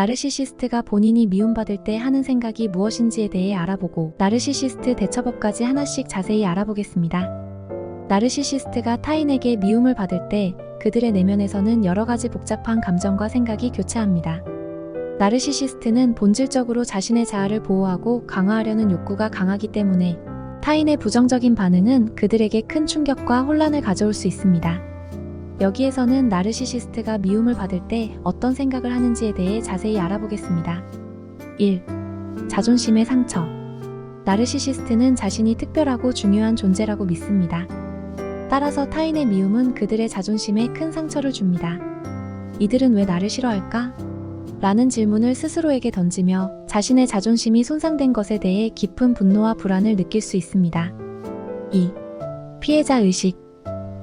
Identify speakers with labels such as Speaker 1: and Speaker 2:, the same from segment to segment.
Speaker 1: 나르시시스트가 본인이 미움받을 때 하는 생각이 무엇인지에 대해 알아보고 나르시시스트 대처법까지 하나씩 자세히 알아보겠습니다. 나르시시스트가 타인에게 미움을 받을 때 그들의 내면에서는 여러 가지 복잡한 감정과 생각이 교차합니다. 나르시시스트는 본질적으로 자신의 자아를 보호하고 강화하려는 욕구가 강하기 때문에 타인의 부정적인 반응은 그들에게 큰 충격과 혼란을 가져올 수 있습니다. 여기에서는 나르시시스트가 미움을 받을 때 어떤 생각을 하는지에 대해 자세히 알아보겠습니다. 1. 자존심의 상처. 나르시시스트는 자신이 특별하고 중요한 존재라고 믿습니다. 따라서 타인의 미움은 그들의 자존심에 큰 상처를 줍니다. 이들은 왜 나를 싫어할까? 라는 질문을 스스로에게 던지며 자신의 자존심이 손상된 것에 대해 깊은 분노와 불안을 느낄 수 있습니다. 2. 피해자 의식.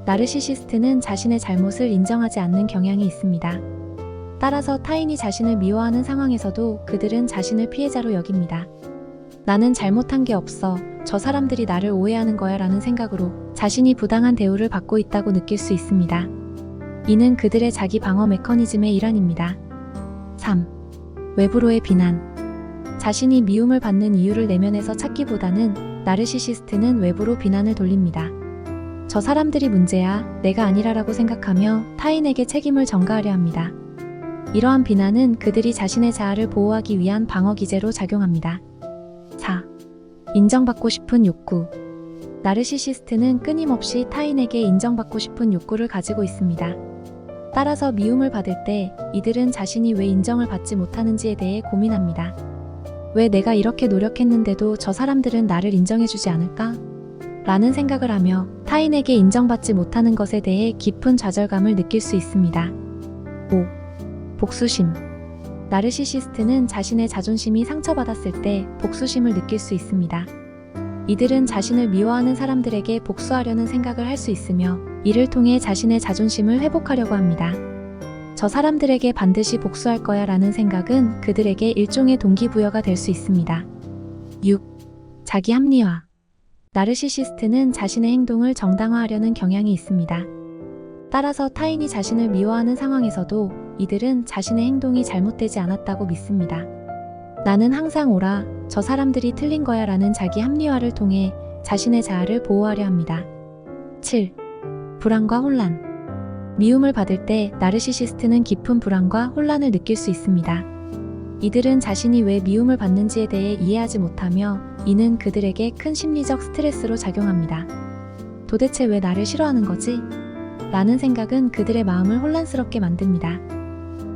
Speaker 1: 나르시시스트는 자신의 잘못을 인정하지 않는 경향이 있습니다. 따라서 타인이 자신을 미워하는 상황에서도 그들은 자신을 피해자로 여깁니다. 나는 잘못한 게 없어. 저 사람들이 나를 오해하는 거야 라는 생각으로 자신이 부당한 대우를 받고 있다고 느낄 수 있습니다. 이는 그들의 자기 방어 메커니즘의 일환입니다. 3. 외부로의 비난. 자신이 미움을 받는 이유를 내면에서 찾기보다는 나르시시스트는 외부로 비난을 돌립니다. 저 사람들이 문제야, 내가 아니라라고 생각하며 타인에게 책임을 전가하려 합니다. 이러한 비난은 그들이 자신의 자아를 보호하기 위한 방어 기제로 작용합니다. 4. 인정받고 싶은 욕구. 나르시시스트는 끊임없이 타인에게 인정받고 싶은 욕구를 가지고 있습니다. 따라서 미움을 받을 때 이들은 자신이 왜 인정을 받지 못하는지에 대해 고민합니다. 왜 내가 이렇게 노력했는데도 저 사람들은 나를 인정해주지 않을까? 라는 생각을 하며 타인에게 인정받지 못하는 것에 대해 깊은 좌절감을 느낄 수 있습니다. 5. 복수심. 나르시시스트는 자신의 자존심이 상처받았을 때 복수심을 느낄 수 있습니다. 이들은 자신을 미워하는 사람들에게 복수하려는 생각을 할 수 있으며 이를 통해 자신의 자존심을 회복하려고 합니다. 저 사람들에게 반드시 복수할 거야 라는 생각은 그들에게 일종의 동기부여가 될 수 있습니다. 6. 자기 합리화. 나르시시스트는 자신의 행동을 정당화하려는 경향이 있습니다. 따라서 타인이 자신을 미워하는 상황에서도 이들은 자신의 행동이 잘못되지 않았다고 믿습니다. 나는 항상 옳아, 저 사람들이 틀린 거야 라는 자기 합리화를 통해 자신의 자아를 보호하려 합니다. 7. 불안과 혼란. 미움을 받을 때 나르시시스트는 깊은 불안과 혼란을 느낄 수 있습니다. 이들은 자신이 왜 미움을 받는지에 대해 이해하지 못하며 이는 그들에게 큰 심리적 스트레스로 작용합니다. 도대체 왜 나를 싫어하는 거지? 라는 생각은 그들의 마음을 혼란스럽게 만듭니다.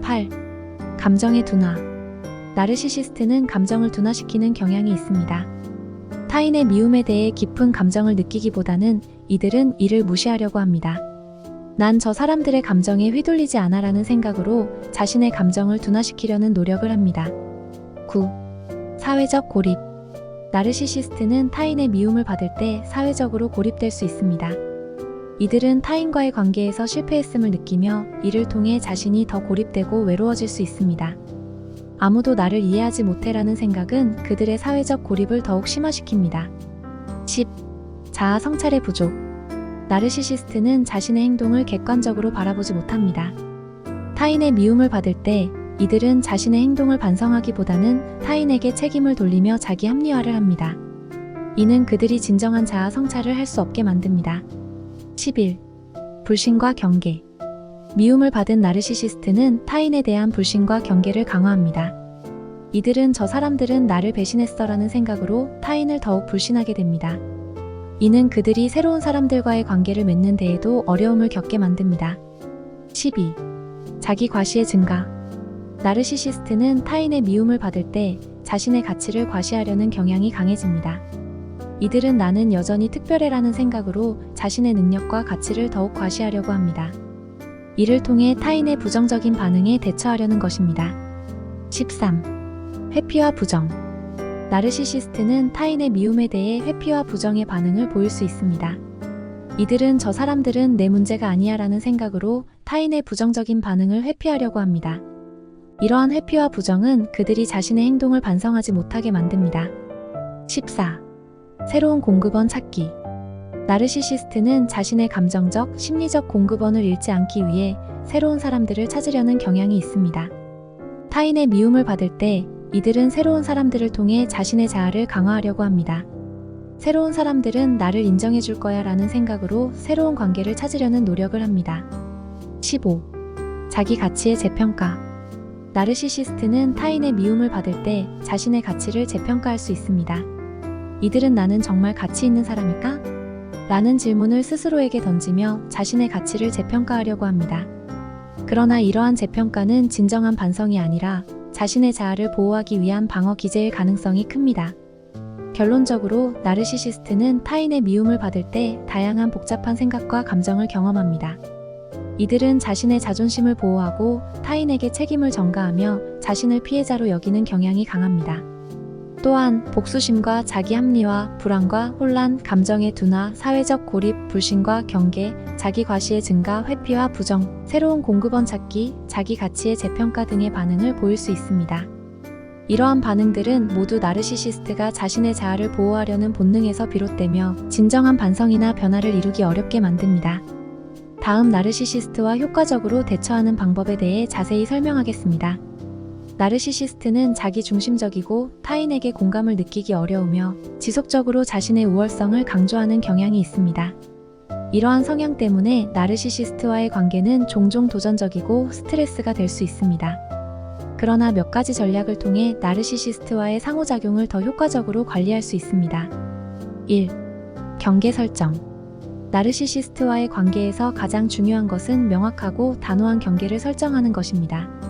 Speaker 1: 8. 감정의 둔화. 나르시시스트는 감정을 둔화시키는 경향이 있습니다. 타인의 미움에 대해 깊은 감정을 느끼기보다는 이들은 이를 무시하려고 합니다. 난 저 사람들의 감정에 휘둘리지 않아라는 생각으로 자신의 감정을 둔화시키려는 노력을 합니다. 9. 사회적 고립. 나르시시스트는 타인의 미움을 받을 때 사회적으로 고립될 수 있습니다. 이들은 타인과의 관계에서 실패했음을 느끼며 이를 통해 자신이 더 고립되고 외로워질 수 있습니다. 아무도 나를 이해하지 못해라는 생각은 그들의 사회적 고립을 더욱 심화시킵니다. 10. 자아 성찰의 부족. 나르시시스트는 자신의 행동을 객관적으로 바라보지 못합니다. 타인의 미움을 받을 때 이들은 자신의 행동을 반성하기보다는 타인에게 책임을 돌리며 자기 합리화를 합니다. 이는 그들이 진정한 자아 성찰을 할 수 없게 만듭니다. 11. 불신과 경계. 미움을 받은 나르시시스트는 타인에 대한 불신과 경계를 강화합니다. 이들은 저 사람들은 나를 배신했어라는 생각으로 타인을 더욱 불신하게 됩니다. 이는 그들이 새로운 사람들과의 관계를 맺는 데에도 어려움을 겪게 만듭니다. 12. 자기 과시의 증가. 나르시시스트는 타인의 미움을 받을 때 자신의 가치를 과시하려는 경향이 강해집니다. 이들은 나는 여전히 특별해라는 생각으로 자신의 능력과 가치를 더욱 과시하려고 합니다. 이를 통해 타인의 부정적인 반응에 대처하려는 것입니다. 13. 회피와 부정. 나르시시스트는 타인의 미움에 대해 회피와 부정의 반응을 보일 수 있습니다. 이들은 저 사람들은 내 문제가 아니야 라는 생각으로 타인의 부정적인 반응을 회피하려고 합니다. 이러한 회피와 부정은 그들이 자신의 행동을 반성하지 못하게 만듭니다. 14. 새로운 공급원 찾기. 나르시시스트는 자신의 감정적, 심리적 공급원을 잃지 않기 위해 새로운 사람들을 찾으려는 경향이 있습니다. 타인의 미움을 받을 때 이들은 새로운 사람들을 통해 자신의 자아를 강화하려고 합니다. 새로운 사람들은 나를 인정해 줄 거야 라는 생각으로 새로운 관계를 찾으려는 노력을 합니다. 15. 자기 가치의 재평가. 나르시시스트는 타인의 미움을 받을 때 자신의 가치를 재평가할 수 있습니다. 이들은 나는 정말 가치 있는 사람일까? 라는 질문을 스스로에게 던지며 자신의 가치를 재평가하려고 합니다. 그러나 이러한 재평가는 진정한 반성이 아니라 자신의 자아를 보호하기 위한 방어 기제일 가능성이 큽니다. 결론적으로 나르시시스트는 타인의 미움을 받을 때 다양한 복잡한 생각과 감정을 경험합니다. 이들은 자신의 자존심을 보호하고 타인에게 책임을 전가하며 자신을 피해자로 여기는 경향이 강합니다. 또한 복수심과 자기 합리화, 불안과 혼란, 감정의 둔화, 사회적 고립, 불신과 경계, 자기 과시의 증가, 회피와 부정, 새로운 공급원 찾기, 자기 가치의 재평가 등의 반응을 보일 수 있습니다. 이러한 반응들은 모두 나르시시스트가 자신의 자아를 보호하려는 본능에서 비롯되며 진정한 반성이나 변화를 이루기 어렵게 만듭니다. 다음 나르시시스트와 효과적으로 대처하는 방법에 대해 자세히 설명하겠습니다. 나르시시스트는 자기 중심적이고 타인에게 공감을 느끼기 어려우며 지속적으로 자신의 우월성을 강조하는 경향이 있습니다. 이러한 성향 때문에 나르시시스트와의 관계는 종종 도전적이고 스트레스가 될 수 있습니다. 그러나 몇 가지 전략을 통해 나르시시스트와의 상호작용을 더 효과적으로 관리할 수 있습니다. 1. 경계 설정. 나르시시스트와의 관계에서 가장 중요한 것은 명확하고 단호한 경계를 설정하는 것입니다.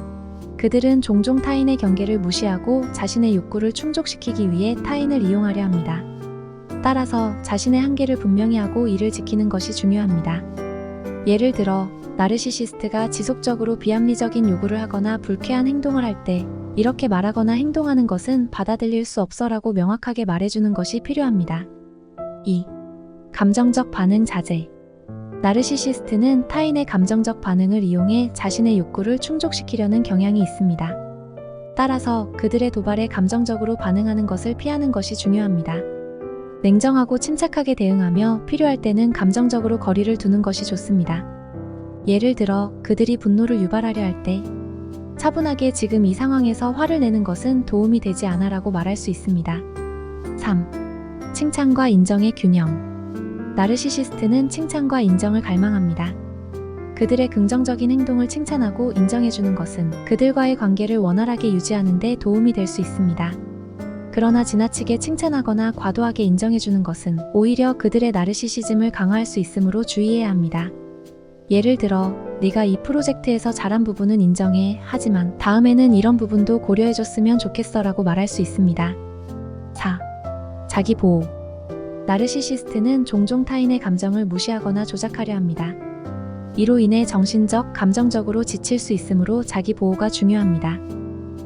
Speaker 1: 그들은 종종 타인의 경계를 무시하고 자신의 욕구를 충족시키기 위해 타인을 이용하려 합니다. 따라서 자신의 한계를 분명히 하고 이를 지키는 것이 중요합니다. 예를 들어, 나르시시스트가 지속적으로 비합리적인 요구를 하거나 불쾌한 행동을 할 때, 이렇게 말하거나 행동하는 것은 받아들일 수 없어라고 명확하게 말해주는 것이 필요합니다. 2. 감정적 반응 자제. 나르시시스트는 타인의 감정적 반응을 이용해 자신의 욕구를 충족시키려는 경향이 있습니다. 따라서 그들의 도발에 감정적으로 반응하는 것을 피하는 것이 중요합니다. 냉정하고 침착하게 대응하며 필요할 때는 감정적으로 거리를 두는 것이 좋습니다. 예를 들어 그들이 분노를 유발하려 할 때 차분하게 지금 이 상황에서 화를 내는 것은 도움이 되지 않아라고 말할 수 있습니다. 3. 칭찬과 인정의 균형. 나르시시스트는 칭찬과 인정을 갈망합니다. 그들의 긍정적인 행동을 칭찬하고 인정해주는 것은 그들과의 관계를 원활하게 유지하는 데 도움이 될 수 있습니다. 그러나 지나치게 칭찬하거나 과도하게 인정해주는 것은 오히려 그들의 나르시시즘을 강화할 수 있으므로 주의해야 합니다. 예를 들어, 네가 이 프로젝트에서 잘한 부분은 인정해. 하지만 다음에는 이런 부분도 고려해줬으면 좋겠어 라고 말할 수 있습니다. 4. 자기 보호. 나르시시스트는 종종 타인의 감정을 무시하거나 조작하려 합니다. 이로 인해 정신적, 감정적으로 지칠 수 있으므로 자기 보호가 중요합니다.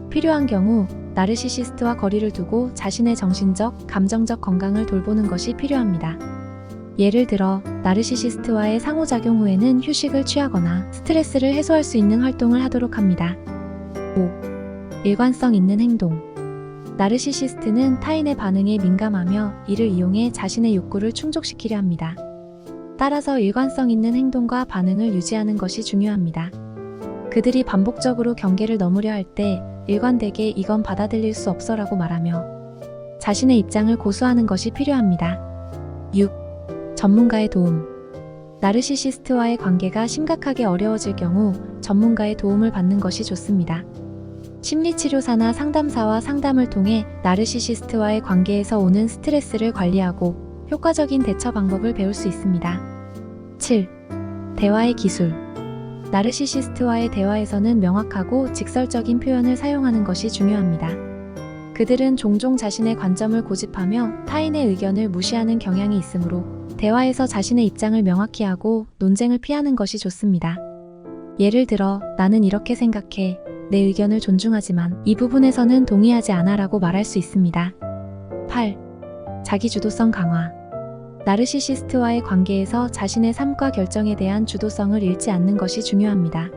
Speaker 1: 필요한 경우 나르시시스트와 거리를 두고 자신의 정신적, 감정적 건강을 돌보는 것이 필요합니다. 예를 들어 나르시시스트와의 상호작용 후에는 휴식을 취하거나 스트레스를 해소할 수 있는 활동을 하도록 합니다. 5. 일관성 있는 행동. 나르시시스트는 타인의 반응에 민감하며 이를 이용해 자신의 욕구를 충족시키려 합니다. 따라서 일관성 있는 행동과 반응을 유지하는 것이 중요합니다. 그들이 반복적으로 경계를 넘으려 할 때 일관되게 이건 받아들일 수 없어라고 말하며 자신의 입장을 고수하는 것이 필요합니다. 6. 전문가의 도움. 나르시시스트와의 관계가 심각하게 어려워질 경우 전문가의 도움을 받는 것이 좋습니다. 심리치료사나 상담사와 상담을 통해 나르시시스트와의 관계에서 오는 스트레스를 관리하고 효과적인 대처 방법을 배울 수 있습니다. 7. 대화의 기술. 나르시시스트와의 대화에서는 명확하고 직설적인 표현을 사용하는 것이 중요합니다. 그들은 종종 자신의 관점을 고집하며 타인의 의견을 무시하는 경향이 있으므로 대화에서 자신의 입장을 명확히 하고 논쟁을 피하는 것이 좋습니다. 예를 들어, 나는 이렇게 생각해. 내 의견을 존중하지만 이 부분에서는 동의하지 않아 라고 말할 수 있습니다. 8. 자기 주도성 강화. 나르시시스트와의 관계에서 자신의 삶과 결정에 대한 주도성을 잃지 않는 것이 중요합니다.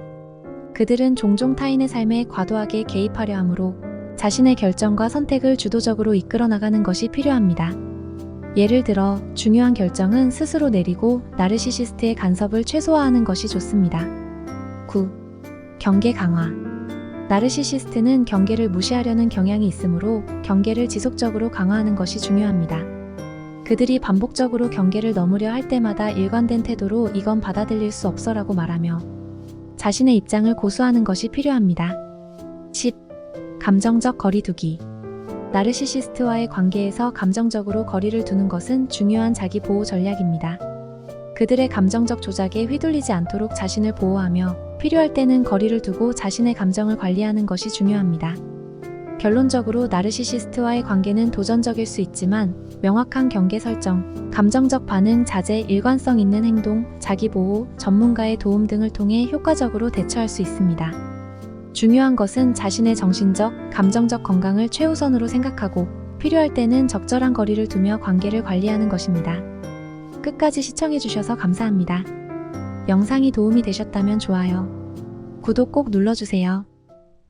Speaker 1: 그들은 종종 타인의 삶에 과도하게 개입하려 하므로 자신의 결정과 선택을 주도적으로 이끌어 나가는 것이 필요합니다. 예를 들어, 중요한 결정은 스스로 내리고 나르시시스트의 간섭을 최소화하는 것이 좋습니다. 9. 경계 강화. 나르시시스트는 경계를 무시하려는 경향이 있으므로 경계를 지속적으로 강화하는 것이 중요합니다. 그들이 반복적으로 경계를 넘으려 할 때마다 일관된 태도로 이건 받아들일 수 없어라고 말하며 자신의 입장을 고수하는 것이 필요합니다. 10. 감정적 거리두기. 나르시시스트와의 관계에서 감정적으로 거리를 두는 것은 중요한 자기 보호 전략입니다. 그들의 감정적 조작에 휘둘리지 않도록 자신을 보호하며 필요할 때는 거리를 두고 자신의 감정을 관리하는 것이 중요합니다. 결론적으로 나르시시스트와의 관계는 도전적일 수 있지만 명확한 경계 설정, 감정적 반응 자제, 일관성 있는 행동, 자기 보호, 전문가의 도움 등을 통해 효과적으로 대처할 수 있습니다. 중요한 것은 자신의 정신적, 감정적 건강을 최우선으로 생각하고 필요할 때는 적절한 거리를 두며 관계를 관리하는 것입니다. 끝까지 시청해주셔서 감사합니다. 영상이 도움이 되셨다면 좋아요, 구독 꼭 눌러주세요.